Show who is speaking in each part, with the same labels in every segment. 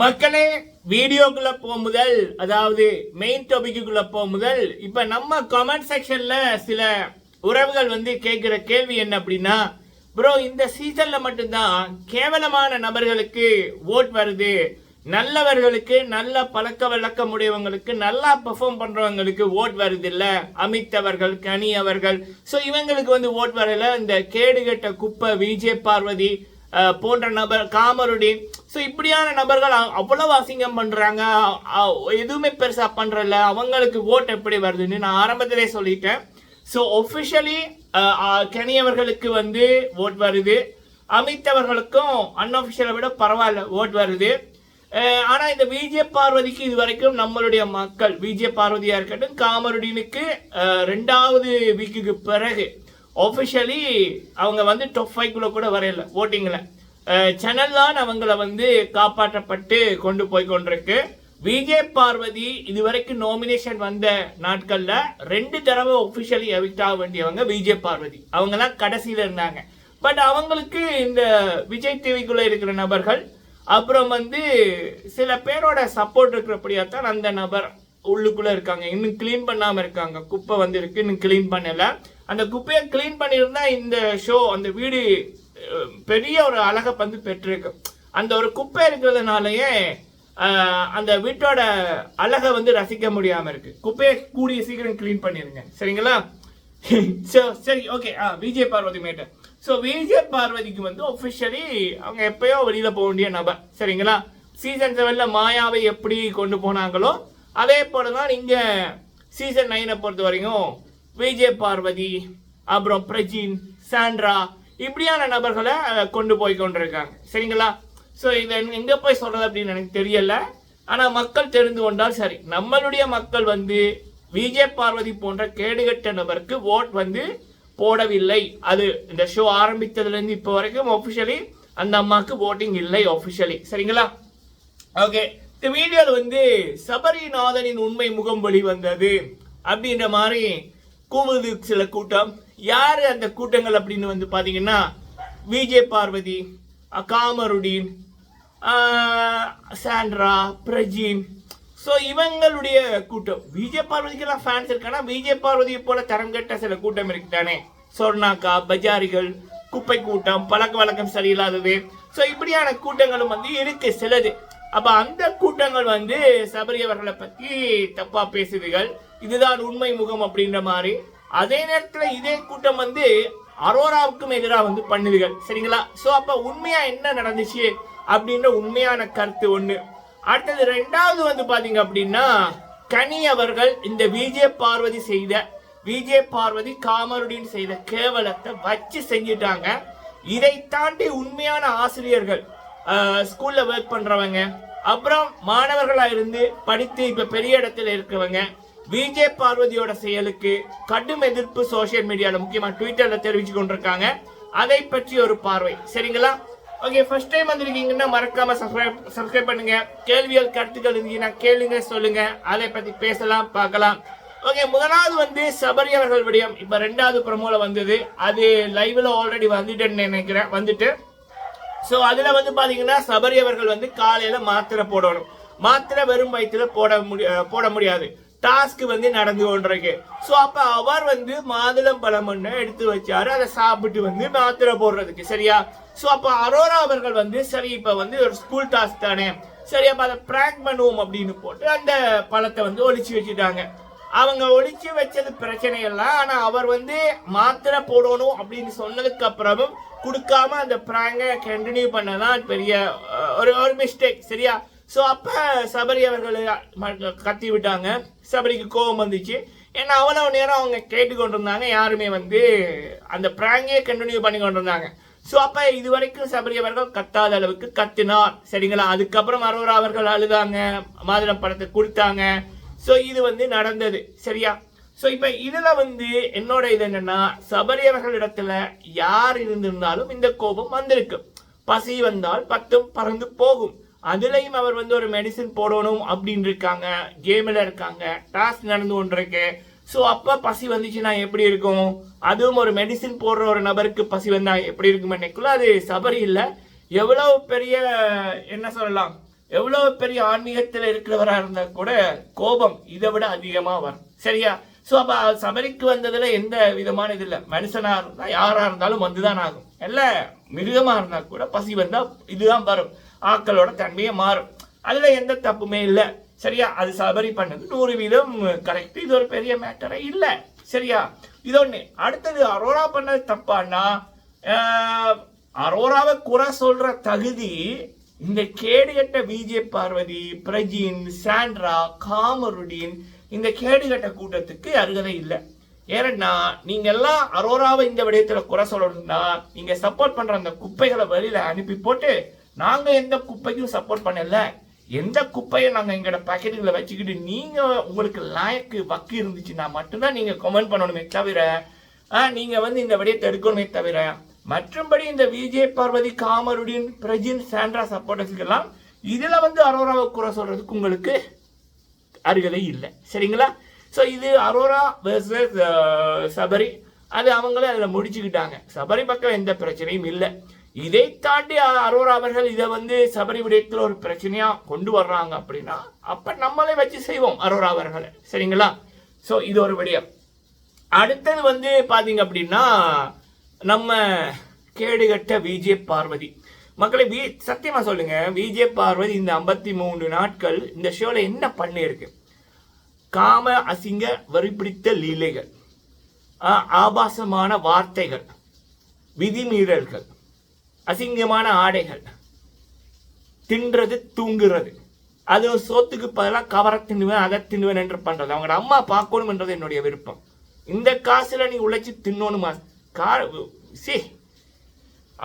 Speaker 1: மக்களே வீடியோக்குள்ள போக முதல் அதாவது மெயின் டாபிக்குள்ள போக முதல் இப்ப நம்ம கமெண்ட் செக்ஷன்ல சில உறவுகள் வந்து கேட்கிற கேள்வி என்ன அப்படின்னா ப்ரோ இந்த சீசன்ல மட்டும்தான் கேவலமான நபர்களுக்கு ஓட் வருது. நல்லவர்களுக்கு நல்ல பழக்க வழக்கம் உடையவங்களுக்கு நல்லா பெர்ஃபார்ம் பண்றவங்களுக்கு ஓட் வருது இல்ல அமித் அவர்கள் கனி அவர்கள் ஸோ இவங்களுக்கு வந்து ஓட் வரல. இந்த கேடுகட்ட குப்பை விஜய் பார்வதி போன்ற நபர் காமருடின். ஸோ இப்படியான நபர்கள் அவ்வளவு அசிங்கம் பண்ணுறாங்க எதுவுமே பெருசாக பண்ணுறல அவங்களுக்கு ஓட் எப்படி வருதுன்னு நான் ஆரம்பத்திலே சொல்லிட்டேன். ஸோ ஒஃபிஷியலி கனியவர்களுக்கு வந்து ஓட் வருது. அமித் அவர்களுக்கும் அன்அஃபிஷியலை விட பரவாயில்ல ஓட் வருது. ஆனால் இந்த விஜய பார்வதிக்கு இது வரைக்கும் நம்மளுடைய மக்கள் விஜய பார்வதியாக இருக்கட்டும் காமருடினுக்கு ரெண்டாவது வீக்குக்கு பிறகு ஒஃபிஷியலி அவங்க வந்து டாப் ஃபைவ்குள்ளே கூட வரையல ஓட்டிங்கில் சேனல் தான் அவங்கள வந்து காப்பாற்றப்பட்டு கொண்டு போய் கொண்டிருக்கு. விஜய் பார்வதி இதுவரைக்கும் நாமினேஷன் வந்த நாட்களில் ரெண்டு தடவை ஒஃபிஷியலி எவிக்ட் ஆக வேண்டியவங்க விஜய் பார்வதி அவங்கெல்லாம் கடைசியில் இருந்தாங்க. பட் அவங்களுக்கு இந்த விஜய் டிவிக்குள்ளே இருக்கிற நபர்கள் அப்புறம் வந்து சில பேரோட சப்போர்ட் இருக்கிறபடியா தான் அந்த நபர் உள்ளுக்குள்ளே இருக்காங்க. இன்னும் க்ளீன் பண்ணாமல் இருக்காங்க. குப்பை வந்து இருக்கு இன்னும் க்ளீன் பண்ணலை. அந்த குப்பையை க்ளீன் பண்ணியிருந்தா இந்த ஷோ அந்த வீடு பெரிய ஒரு அழகை வந்து பெற்றிருக்கு. அந்த ஒரு குப்பை இருக்கிறதுனாலயே அந்த வீட்டோட அழகை வந்து ரசிக்க முடியாம இருக்கு. குப்பையை கூடிய சீக்கிரம் க்ளீன் பண்ணிருங்க. சரிங்களா? ஸோ சரி ஓகே ஆ விஜய் பார்வதி மேட்டர் ஸோ விஜய் பார்வதிக்கு வந்து ஒஃபிஷியலி அவங்க எப்பயோ வெளியில போக வேண்டிய நபர். சரிங்களா? சீசன் செவன்ல மாயாவை எப்படி கொண்டு போனாங்களோ அதே போல தான் இங்க சீசன் நைனை பொறுத்த வரைக்கும் விஜய் பார்வதி அப்புறம் பிரஜின் சாண்ட்ரா இப்படியான நபர்களை கொண்டு போய் கொண்டிருக்காங்க. சரிங்களா? ஸோ இதை எங்கே போய் சொல்கிறது அப்படின்னு எனக்கு தெரியல. ஆனால் மக்கள் தெரிந்து கொண்டால் சரி. நம்மளுடைய மக்கள் வந்து விஜய் பார்வதி போன்ற கேடுகட்ட நபருக்கு ஓட் வந்து போடவில்லை. அது இந்த ஷோ ஆரம்பித்ததுலேருந்து இப்போ வரைக்கும் ஒஃபிஷியலி அந்த அம்மாவுக்கு ஓட்டிங் இல்லை ஒஃபிஷியலி சரிங்களா? ஓகே இந்த வீடியோவில் வந்து சபரிநாதனின் உண்மை முகம் வந்தது அப்படின்ற மாதிரி கூவுது சில கூட்டம். யார் அந்த கூட்டங்கள் அப்படின்னு வந்து பார்த்தீங்கன்னா விஜய் பார்வதி காமருடீன் சாண்ட்ரா பிரஜீன். ஸோ இவங்களுடைய கூட்டம். விஜய் பார்வதிக்கெல்லாம் ஃபேன்ஸ் இருக்கானா? விஜய் பார்வதியை போல தரம் கட்ட சில கூட்டம் இருக்கிட்டானே சொர்ணாக்கா பஜாரிகள் குப்பை கூட்டம் பழக்க வழக்கம் சரியில்லாதது. ஸோ இப்படியான கூட்டங்களும் வந்து இருக்கு சிலது. அப்போ அந்த கூட்டங்கள் வந்து சபரி அவர்களை பற்றி தப்பாக பேசுதுகள். இதுதான் உண்மை முகம் அப்படின்ற மாதிரி. அதே நேரத்தில் இதே கூட்டம் வந்து அரோராவுக்கும் எதிராக வந்து பண்ணுதுகள். சரிங்களா? ஸோ அப்போ உண்மையாக என்ன நடந்துச்சு அப்படின்ற உண்மையான கருத்து ஒன்று அடுத்தது ரெண்டாவது வந்து பார்த்தீங்க அப்படின்னா கனி அவர்கள் இந்த விஜே பார்வதி செய்த விஜே பார்வதி காமருடின் செய்த கேவலத்தை வச்சு செஞ்சிட்டாங்க. இதை தாண்டி உண்மையான ஆசிரியர்கள் ஸ்கூலில் ஒர்க் பண்ணுறவங்க அப்புறம் மாணவர்களாக இருந்து படித்து இப்போ பெரிய இடத்துல இருக்கிறவங்க விஜய் பார்வதியோட செயலுக்கு கடும் எதிர்ப்பு சோஷியல் மீடியால முக்கியமா ட்விட்டர்ல தெரிவிச்சு கொண்டிருக்காங்க. அதை பற்றி ஒரு பார்வை. சரிங்களா? ஓகே ஃபர்ஸ்ட் டைம் வந்திருக்கீங்கன்னா மறக்காம சப்ஸ்கிரைப் சப்ஸ்கிரைப் பண்ணுங்க. கேள்விகள் கருத்துக்கள் இருந்தீங்கன்னா கேளுங்க சொல்லுங்க. அதை பத்தி பேசலாம் பார்க்கலாம். ஓகே முதலாவது வந்து சபரி அவர்கள் விடயம். இப்ப ரெண்டாவது ப்ரமோல வந்தது. அது லைவ்ல ஆல்ரெடி வந்துட்டேன்னு நினைக்கிறேன். வந்துட்டு. ஸோ அதில் வந்து பார்த்தீங்கன்னா சபரி அவர்கள் வந்து காலையில் மாத்திரை போடணும். மாத்திரை வெறும் வயிற்றுல போட முடிய போட முடியாது. டாஸ்க் வந்து நடந்து கொண்டிருக்கு. ஸோ அப்போ அவர் வந்து மாதுளம் பழம் ஒன்று எடுத்து வச்சாரு. அதை சாப்பிட்டு வந்து மாத்திரை போடுறதுக்கு சரியா? ஸோ அப்போ அரோரா அவர்கள் வந்து சரி இப்போ வந்து ஒரு ஸ்கூல் டாஸ்க் தானே. சரி அப்போ அதை ப்ராங்க் பண்ணுவோம் அப்படின்னு போட்டு அந்த பழத்தை வந்து ஒழிச்சு வச்சுட்டாங்க. அவங்க ஒழிச்சு வச்சது பிரச்சனை இல்லை. ஆனால் அவர் வந்து மாத்திரை போடணும் அப்படின்னு சொன்னதுக்கு அப்புறமும் கொடுக்காம அந்த ப்ராங்கை கண்டினியூ பண்ணதான் பெரிய ஒரு ஒரு மிஸ்டேக் சரியா? ஸோ அப்போ சபரி அவர்கள் ம- கத்தி விட்டாங்க சபரிக்கு கோபம் வந்துச்சு. ஏன்னா அவ்வளவு நேரம் அவங்க கேட்டு கொண்டிருந்தாங்க யாருமே வந்து அந்த ப்ராங்கே கண்டினியூ பண்ணி கொண்டிருந்தாங்க. ஸோ அப்போ இது வரைக்கும் சபரி அவர்கள் கத்தாத அளவுக்கு கத்தினார். சரிங்களா? அதுக்கப்புறம் அரோரா அவர்கள் அழுதாங்க. மாதுளம் படத்தை கொடுத்தாங்க. ஸோ இது வந்து நடந்தது. சரியா? ஸோ இப்போ இதில் வந்து என்னோட இது என்னென்னா சபரி அவர்களிடத்துல யார் இருந்திருந்தாலும் இந்த கோபம் வந்திருக்கு பசி வந்தால் பத்தும் பறந்து போகும். அதுலேயும் அவர் வந்து ஒரு மெடிசின் போடணும் அப்படின்னு இருக்காங்க கேமில் இருக்காங்க. டாஸ்க் நடந்து கொண்டிருக்கு. ஸோ அப்போ பசி வந்துச்சுன்னா எப்படி இருக்கும்? அதுவும் ஒரு மெடிசின் போடுற ஒரு நபருக்கு பசி வந்தால் எப்படி இருக்கும் நினைக்கல. அது சபரி இல்லை. எவ்வளோ பெரிய என்ன சொல்லலாம்? எவ்வளோ பெரிய ஆன்மீகத்தில் இருக்கிறவராக இருந்தால் கூட கோபம் இதை விட அதிகமாக வரும். சரியா? ஸோ அப்போ சபரிக்கு வந்ததில் எந்த விதமான இது இல்லை. மனுஷனாக இருந்தால் யாராக இருந்தாலும் வந்துதான் ஆகும். இல்லை மிருகமாக இருந்தால் கூட பசி வந்தால் இதுதான் வரும். ஆக்களோட தன்மையை மாறும். அதில் எந்த தப்புமே இல்லை. சரியா? அது சபரி பண்ணது நூறு வீதம் கரெக்ட் இது ஒரு பெரிய மேட்டரே இல்லை. சரியா? இது ஒன்று அடுத்தது அரோரா பண்ணது தப்பான்னா அரோராவை குறை சொல்ற தகுதி இந்த கேடுகட்ட விஜே பார்வதி பிரஜின் சாண்ட்ரா காமருடின் இந்த கேடுகட்ட கூட்டத்துக்கு அருகதை இல்லை. ஏன்னா நீங்க எல்லாம் அரோராவை இந்த விடயத்துல குறை சொல்லணும்னா நீங்க சப்போர்ட் பண்ற அந்த குப்பைகளை வெளியில அனுப்பி போட்டு நாங்க எந்த குப்பைக்கும் சப்போர்ட் பண்ணல. எந்த குப்பையை நாங்க எங்களோட பாக்கெட்டுகளை வச்சுக்கிட்டு நீங்க உங்களுக்கு லாயக்கு வக்கு இருந்துச்சுன்னா மட்டும்தான் நீங்க கமெண்ட் பண்ணணுமே தவிர ஆ, நீங்க வந்து இந்த விடயத்தை எடுக்கணுமே தவிர மற்றபடி இந்த விஜய் பார்வதி காமருடின் பிரஜின் சாண்ட்ரா சப்போர்ட்டர்ஸ்க்கெல்லாம் இதுல வந்து அரோராவை குறை சொல்றதுக்கு உங்களுக்கு அருகதை இல்லை. சரிங்களா? ஸோ இது அரோரா வெர்சஸ் சபரி. அது அவங்களே அதில் முடிச்சுக்கிட்டாங்க. சபரி பக்கம் எந்த பிரச்சனையும் இல்லை. இதை தாண்டி அரோரா அவர்கள் இதை வந்து சபரி விடயத்தில் ஒரு பிரச்சனையாக கொண்டு வர்றாங்க அப்படின்னா அப்போ நம்மளே வச்சு செய்வோம் அரோரா அவர்களை. சரிங்களா? ஸோ இது ஒரு விடயம். அடுத்தது வந்து பார்த்தீங்க அப்படின்னா நம்ம கேடுகட்ட விஜே பார்வதி. மக்களை வி சத்தியமாக சொல்லுங்க விஜே பார்வதி இந்த ஐம்பத்தி மூணு நாட்கள் இந்த ஷோவில் என்ன பண்ணியிருக்கு? காம அசிங்க வரிபிடித்த லீலைகள் ஆபாசமான வார்த்தைகள் விதிமீறல்கள் அசிங்கமான ஆடைகள். தின்றது தூங்குறது. அது சோத்துக்கு பதிலாக கவரை தின்னுவேன் அதை தின்னுவேன் என்று பண்றது. அவங்களோட அம்மா பார்க்கணும்ன்றது என்னுடைய விருப்பம். இந்த காசுல நீ உழைச்சி தின்னணுமா? கா சி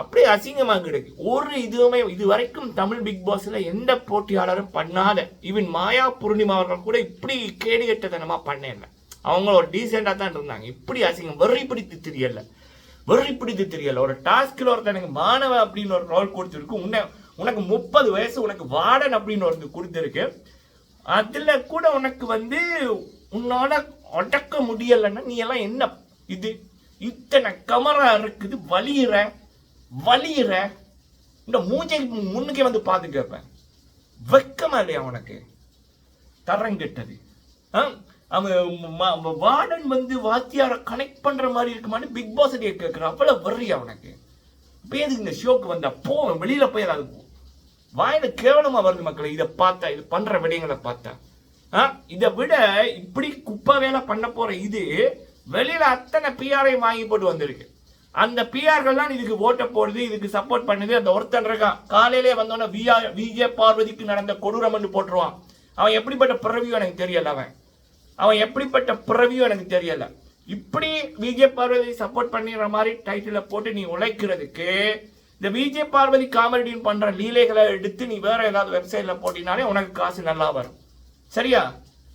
Speaker 1: அப்படியே அசிங்கமாக கிடைக்கு. ஒரு இதுவுமே இது வரைக்கும் தமிழ் பிக் பாஸ்ல எந்த போட்டியாளரும் பண்ணாத ஈவன் மாயா பூர்ணிமா அவர்கள் கூட இப்படி கேடுகட்டத்தனமா பண்ணல அவங்க ஒரு டீசெண்டா தான் இருந்தாங்க. இப்படி அசிங்கம் வெறி பிடித்து தெரியல. வெறி பிடித்து தெரியல. ஒரு டாஸ்கில் ஒருத்தனுக்கு மாணவ அப்படின்னு ஒரு ரோல் கொடுத்துருக்கு. உன்னை உனக்கு முப்பது வயசு உனக்கு வார்டன் அப்படின்னு ஒரு கொடுத்துருக்கு. அதில் கூட உனக்கு வந்து உன்னால் அடக்க முடியலைன்னா நீ எல்லாம் என்ன? இது இத்தனை கமரா இருக்குது வலியுற வலியுற. இந்த மூஞ்சை முன்னுக்கே வந்து பார்த்து கேட்பேன் வெக்கமா இல்லையா உனக்கு? தரம் கெட்டது ஆ? அவன் வார்டன் வந்து வாத்தியார கனெக்ட் பண்ணுற மாதிரி இருக்குமான்னு பிக் பாஸ் கேட்குறான். அவ்வளோ வர்றியா உனக்கு. இப்போ எதுக்கு இந்த ஷோக்கு வந்தா? போ வெளியில் போய் ஏதாவது வாயில கேவலமாக வருது மக்களை இதை பார்த்தா இது பண்ணுற விடயங்களை பார்த்தா. ஆ? இதை விட இப்படி குப்பை வேலை பண்ண போகிற இது வெளியில் அத்தனை பிஆரை வாங்கி போட்டு வந்திருக்கு. அந்த பிஆர்கள் தான் இதுக்கு ஓட்ட போடுது இதுக்கு சப்போர்ட் பண்ணுது. அந்த ஒருத்தன் இருக்கான். காலையிலே வந்தோன்னே விஆர் விஜய பார்வதிக்கு நடந்த கொடூரம்னு போட்டுருவான். அவன் எப்படிப்பட்ட பிறவியும் எனக்கு தெரியல அவன். அவன் எப்படிப்பட்ட பிறவியும் எனக்கு தெரியல. இப்படி விஜய் பார்வதி சப்போர்ட் பண்ணிடுற மாதிரி டைட்டில போட்டு நீ உழைக்கிறதுக்கு இந்த விஜய் பார்வதி காமெடின்னு பண்ற லீலைகளை எடுத்து நீ வேற ஏதாவது வெப்சைட்ல போட்டினாலே உனக்கு காசு நல்லா வரும். சரியா?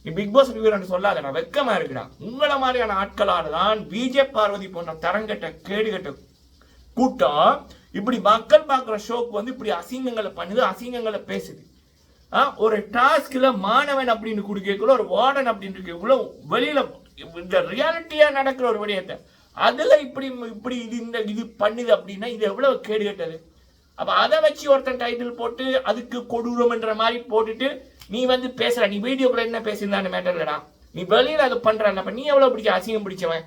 Speaker 1: நீ பிக் பாஸ் ரிவ்யூ சொல்லாத நான் வெக்கமா இருக்குடா உங்களை மாதிரியான ஆட்களால தான் விஜய் பார்வதி போன்ற தரங்கட்ட கேடுகட்ட கூட்டம் இப்படி மக்கள் பார்க்குற ஷோக்கு வந்து இப்படி அசிங்கங்களை பண்ணுது அசிங்கங்களை பேசுது. ஒரு டாஸ்கில் மாணவன் அப்படின்னு கொடுக்கக்குள்ள ஒரு வார்டன் அப்படின்னு இருக்கக்குள்ள வெளியில் இந்த ரியாலிட்டியாக நடக்கிற ஒரு விடயத்தை. அதில் இப்படி இப்படி இது இந்த இது பண்ணுது அப்படின்னா இது எவ்வளோ கேடு கேட்டது? அப்போ அதை வச்சு ஒருத்தன் டைட்டில் போட்டு அதுக்கு கொடூரம்ன்ற மாதிரி போட்டுட்டு நீ வந்து பேசுகிற நீ வீடியோக்குள்ள என்ன பேசியிருந்தான்னு மேட்டர் இல்லடா? நீ வெளியில் அது பண்ணுறான் அப்போ நீ எவ்வளோ பிடிச்ச அசிங்கம் பிடிச்சவன்?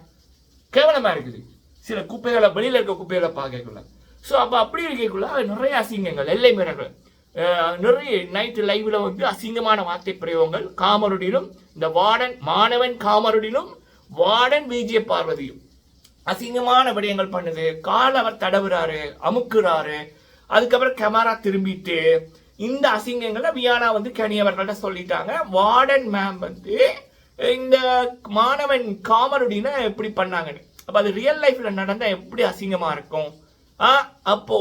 Speaker 1: கேவலமாக இருக்குது. சில குப்பைகளை வெளியில் இருக்க குப்பைகளை பார்க்கக்குள்ள. ஸோ அப்போ அப்படி இருக்கக்குள்ள நிறைய அசிங்கங்கள் எல்லை மீறல்கள். நிறைய நைட்டு லைவில் வந்து அசிங்கமான வார்த்தை பிரயோகங்கள். காமருடினும் இந்த வார்டன் மாணவன் காமருடினும் வார்டன் விஜய பார்வதியும். அசிங்கமான விடயங்கள் பண்ணுது. கால் அவர் தடவுறாரு அமுக்குறாரு. அதுக்கப்புறம் கேமரா திரும்பிட்டு இந்த அசிங்கங்களை வியானா வந்து கனி அவர்கள்ட்ட சொல்லிட்டாங்க. வார்டன் மேம் வந்து இந்த மாணவன் காமருடினை எப்படி பண்ணாங்கன்னு. அப்போ அது ரியல் லைஃப்பில் நடந்தால் எப்படி அசிங்கமாக இருக்கும்? அப்போ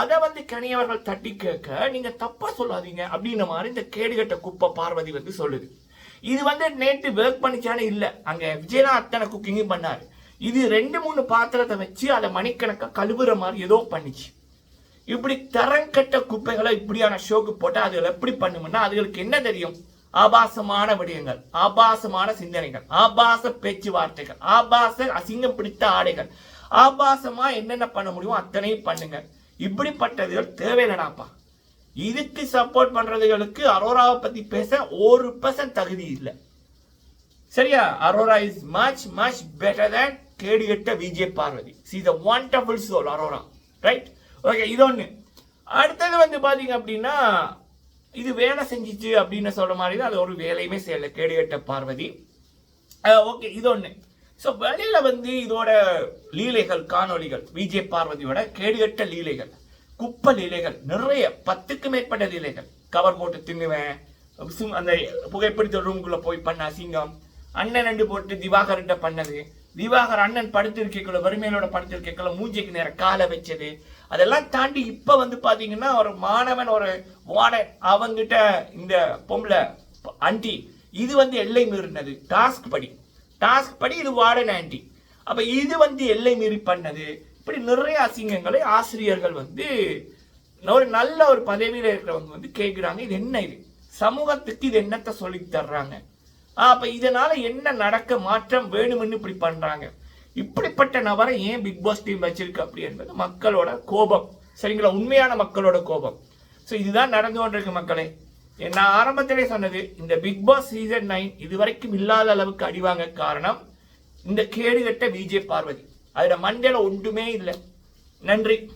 Speaker 1: அதை வந்து கனியவர்கள் தட்டி கேட்க நீங்க தப்பா சொல்லாதீங்க. அப்படின்ற மாதிரி இந்த கேடுகட்ட குப்பை பார்வதி வந்து சொல்லுது. இது வந்து நேற்று ஒர்க் பண்ணிச்சானே இல்ல. அங்க விஜயனா அத்தனை குக்கிங்கும் பண்ணாரு. இது ரெண்டு மூணு பாத்திரத்தை வச்சு அதை மணிக்கணக்கா கழுவுற மாதிரி ஏதோ பண்ணிச்சு. இப்படி தரங்கட்ட குப்பைகளை இப்படியான ஷோக்கு போட்டா அதுகள் எப்படி பண்ணுமுன்னா அதுகளுக்கு என்ன தெரியும்? ஆபாசமான விடயங்கள் ஆபாசமான சிந்தனைகள் ஆபாச பேச்சுவார்த்தைகள் ஆபாச அசிங்கம் பிடித்த ஆடைகள் ஆபாசமா என்னென்ன பண்ண முடியுமோ அத்தனையும் பண்ணுங்க. இப்படிப்பட்டதுகள் தேவையில்லடாப்பா. இதுக்கு சப்போர்ட் பண்றதுகளுக்கு அரோராவை பத்தி பேச ஒரு பர்சன்ட் தகுதி இல்லை. சரியா? Aurora is much much better than கேடிகட்ட Vijay Parvathi. See the wonderful soul Aurora. Right okay இது ஒன்று அடுத்தது வந்து பார்த்தீங்க அப்படின்னா இது வேலை செஞ்சிச்சு அப்படின்னு சொல்ற மாதிரி தான் அது ஒரு வேலையுமே செய்யல கெட்ட பார்வதி. ஓகே இது ஒன்று ஸோ வெளியில் வந்து இதோட லீலைகள் காணொளிகள் விஜய் பார்வதியோட கேடுகட்ட லீலைகள் குப்பை லீலைகள் நிறைய பத்துக்கு மேற்பட்ட லீலைகள். கவர் போட்டு தின்னுவேன். சும்- அந்த புகைப்பிடித்த ரூம்குள்ளே போய் பண்ண அசிங்கம். அண்ணன் ரெண்டு போட்டு திவாகர்கிட்ட பண்ணது. திவாகர் அண்ணன் படுத்திருக்கக்குள்ள வறுமையிலோட படுத்திருக்கக்குள்ள மூஞ்சிக்கு நேரம் காலை வச்சது. அதெல்லாம் தாண்டி இப்போ வந்து பார்த்தீங்கன்னா ஒரு மாணவன் ஒரு வார்டன் அவங்கிட்ட இந்த பொம்பளை அண்டி இது வந்து எல்லை மீறினது. டாஸ்க் படி. டாஸ்க் படி இது வார்டன் ஆண்டி அப்போ இது வந்து எல்லை மீறி பண்ணது. இப்படி நிறைய அசிங்கங்களை ஆசிரியர்கள் வந்து ஒரு நல்ல ஒரு பதவியில் இருக்கிறவங்க வந்து கேட்குறாங்க இது என்ன இது? சமூகத்துக்கு இது என்னத்தை சொல்லி தர்றாங்க? அப்போ இதனால் இதனால என்ன நடக்க மாற்றம் வேணும்னு இப்படி பண்ணுறாங்க இப்படிப்பட்ட நபரை ஏன் பிக் பாஸ் டீம் வச்சிருக்கு அப்படி என்பது மக்களோட கோபம். சரிங்களா? உண்மையான மக்களோட கோபம். ஸோ இதுதான் நடந்து கொண்டிருக்கு மக்களே. நான் ஆரம்பத்திலே சொன்னது இந்த பிக் பாஸ் சீசன் நைன் இதுவரைக்கும் இல்லாத அளவுக்கு அடிவாங்க காரணம் இந்த கேடுகட்ட விஜய் பார்வதி அதில் மண்டையில ஒன்றுமே இல்லை. நன்றி.